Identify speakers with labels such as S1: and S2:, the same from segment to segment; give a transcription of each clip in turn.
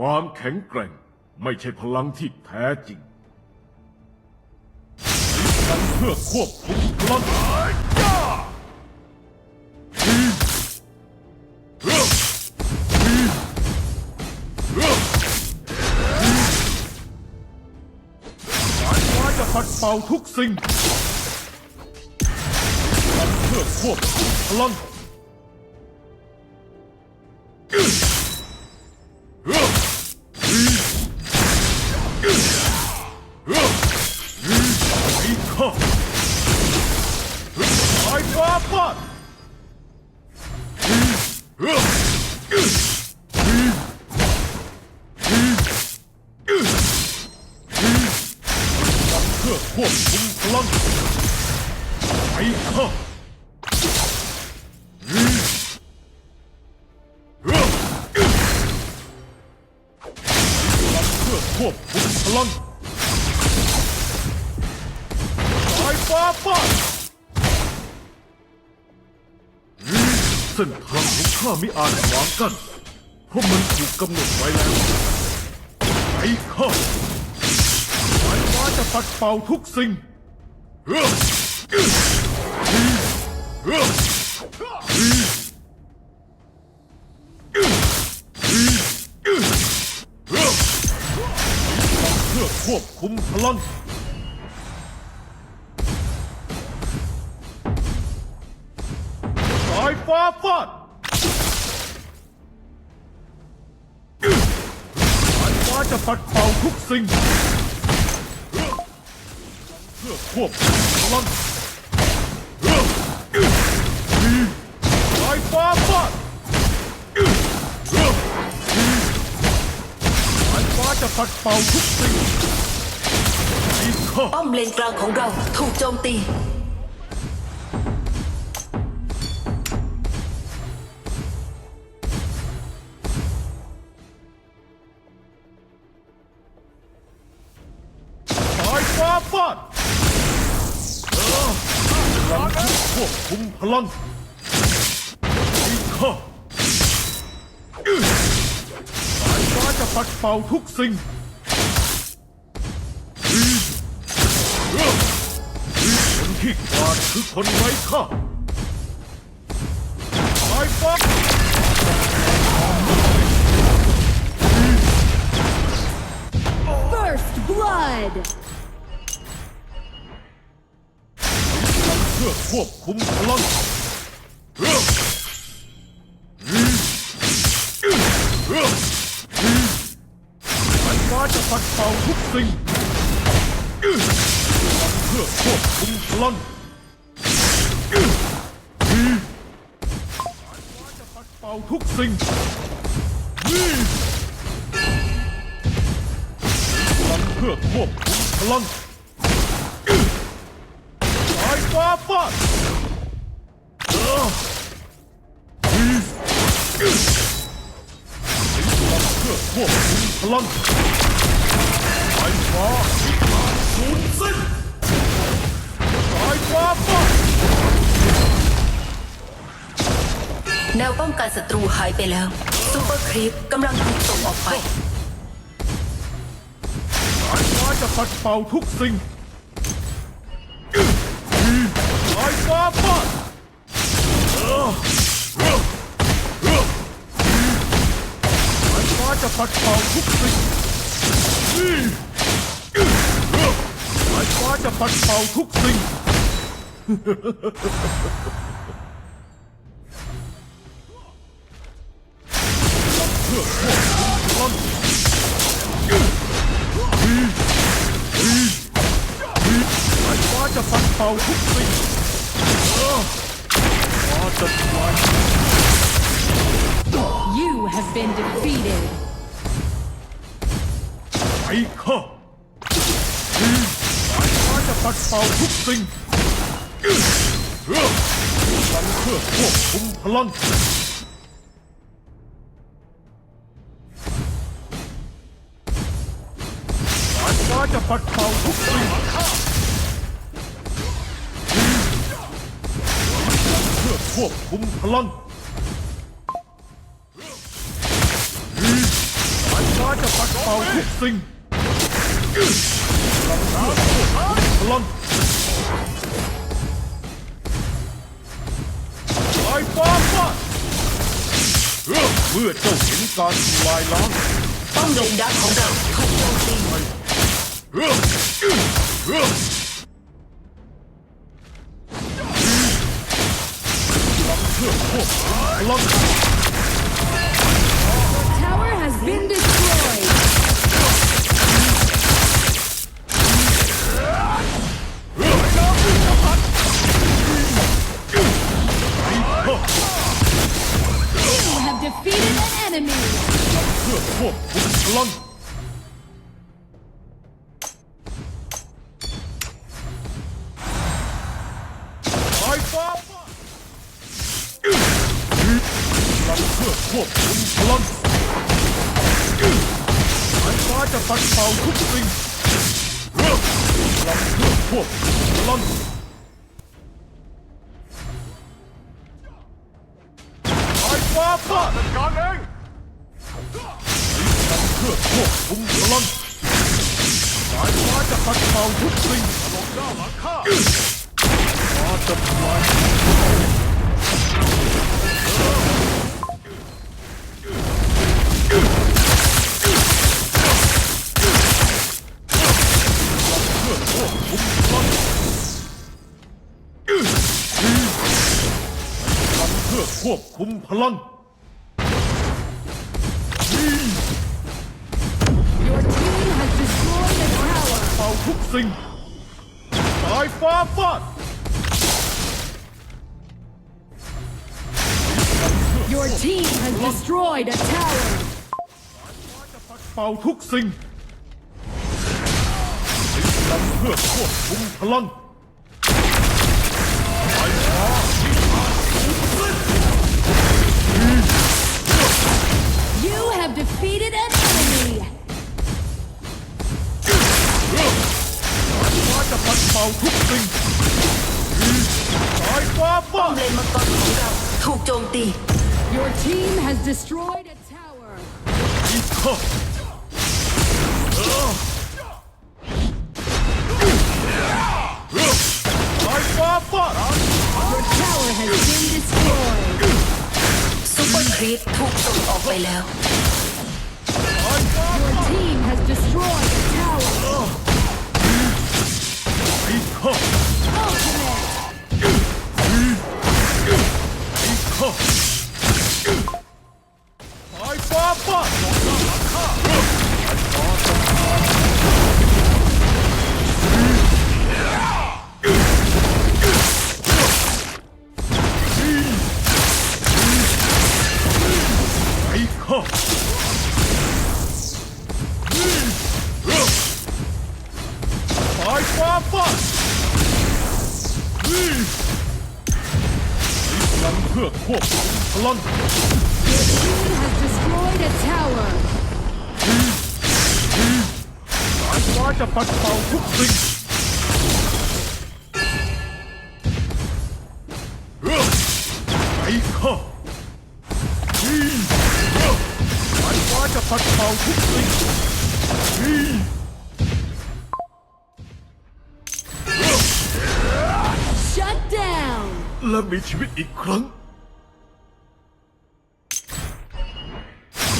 S1: ความแข็งแกร่งไม่ใช่พลังที่แท้จริงใช้พลังเพื่อควบคุมพลังจะปัดเป่าทุกสิ่งทำเพื่อควบคุมพลังายฟ้าฟาดเส้นทางของข้ามิอาจขวางกั้นเพราะมันถูกกำหนดไว้แล้วไอ้ข้าสายฟ้าจะปัดเป่าทุกสิ่งเฮ้อเฮ้อเฮ้อเพื่อควบคุมพลัง จะปัดเป่าทุกสิ่ง เพื่อควบคุมพลังสายฟ้าฟาดสายฟ้าจะปัดเป่าทุกสิ่ง
S2: ป้อมเลนกลางของเราถูกโจมตี
S1: ลังไอ้ข้าสายฟ้าจะปัดเป่าทุกสิ่งคนที่กวาดคือคนไร้ค่าสายฟ้าเ First
S3: blood!
S1: พื่อควบคุมพลังเรื่งเรื่องสายฟ้าจะปัดเป่าทุกสิ่งเพื่อควบคุมพลังสายฟ้าจะปัดเป่าทุกสิ่งนี่พลังเพื่อควบคุมพลัง สายฟ้าฟา ดเพื่อควบคุมพลังสายฟ้าสูญสิ้นสายฟ้าฟาด
S2: แนวป้องกันศัตรูหายไปแล้วซูเปอร์ครีปกำลังถูกส่งออกไป
S1: สายฟ้าจะปัดเป่าทุกสิ่ง สายฟ้าฟาดเออเออเออสายฟ้าจะปัดเป่าทุกสิ่งนี่เออสายฟ้าจะปัดเป่าทุกสิ่งสายฟ้าจะปัดเป่าทุกสิ่ง
S3: been defeated.
S1: ไอ้ข้าสายฟ้าจะปัดเป่าทุกสิ่งเออพลังเพื่อควบคุมพลังสายฟ้าจะปัดเป่าทุกสิ่งเพื่อควบคุมพลัง เป่าทุกสิ่งพลังลายฟ้าฟาดเมื่อเจ้าเห็นการทำลายล้าง
S2: ป้อมเลนดักของเราถูกโจมตี
S1: เรื่องเรื่องพลังเพื่อพวกพลัง
S3: Tower has been
S1: วบคุมพลังสายฟ้าจะปัดเป่าทุกสิ่งเรื่องพลังเพื่อควบคุมพลังสายฟ้าฟาดจัดการเองเพื่อควบคุมพลังสายฟ้าจะปัดเป่าทุกสิ่งลงหน้าหลังข้าฟ้าจะทำลาย ควบคุมพลัง
S3: Your team has destroyed a tower.
S1: เป่าทุกสิ่งสายฟ้าฟาด
S3: Your team has destroyed a tower.
S1: เป่าทุกสิ่งพลังเพื่อควบคุมพลัง
S3: defeated an enemy.
S1: ฟ้าจะปัดเป่าทุกสิ่งสายฟ้าฟา
S2: ป้อม
S1: ด
S2: เลนมังกรของเราถูกโจมตี
S3: Your team has destroyed a tower.
S1: อีกข้อสายฟ้าฟาด
S3: Your tower has been destroyed.
S2: ซุปเปอร์ครีปถูกส่งออกไปแล้ว
S1: สายฟ้า
S3: Your team has destroyed tower. Ultimate.
S1: นี่พลังเพื่อควบคุมพลัง
S3: team has destroyed a tower.
S1: สายฟ้าจะปัดเป่าทุกสิ่งเรื่องไอ้ข้านี่เรื่องสายฟ้าจะปัดเป่าทุกสิ่ง และมีชีวิตอีกครั้ง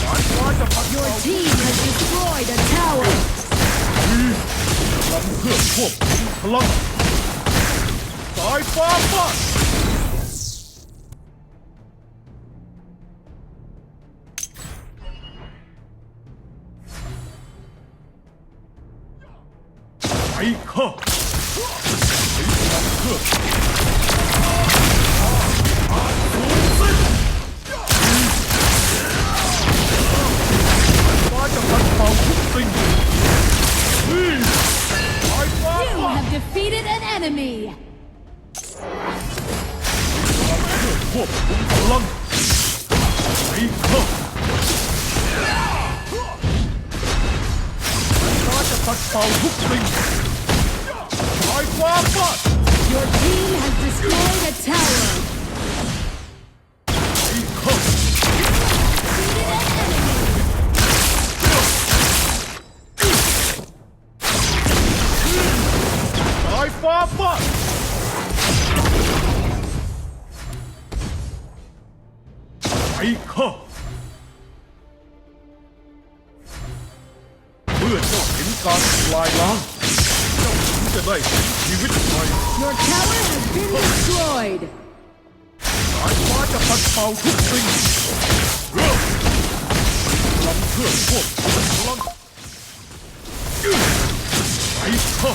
S1: สายฟ้าจะปัด
S3: Your
S1: เป่า
S3: team has destroyed a tower.
S1: พลังเพื่อควบคุมพลังสายฟ้าฟาด องทุกสิ่งลอยความบาด
S3: Your team has destroyed a tower.
S1: อีกครั้ง การทำลายล้างเจ้าถึงจะได้เห็นชีวิตใหม่
S3: Your tower has been destroyed.
S1: สายฟ้าจะปัดเป่าทุกสิ่งเริ่มพลังเพื่อพวกพลังไอ้ข้า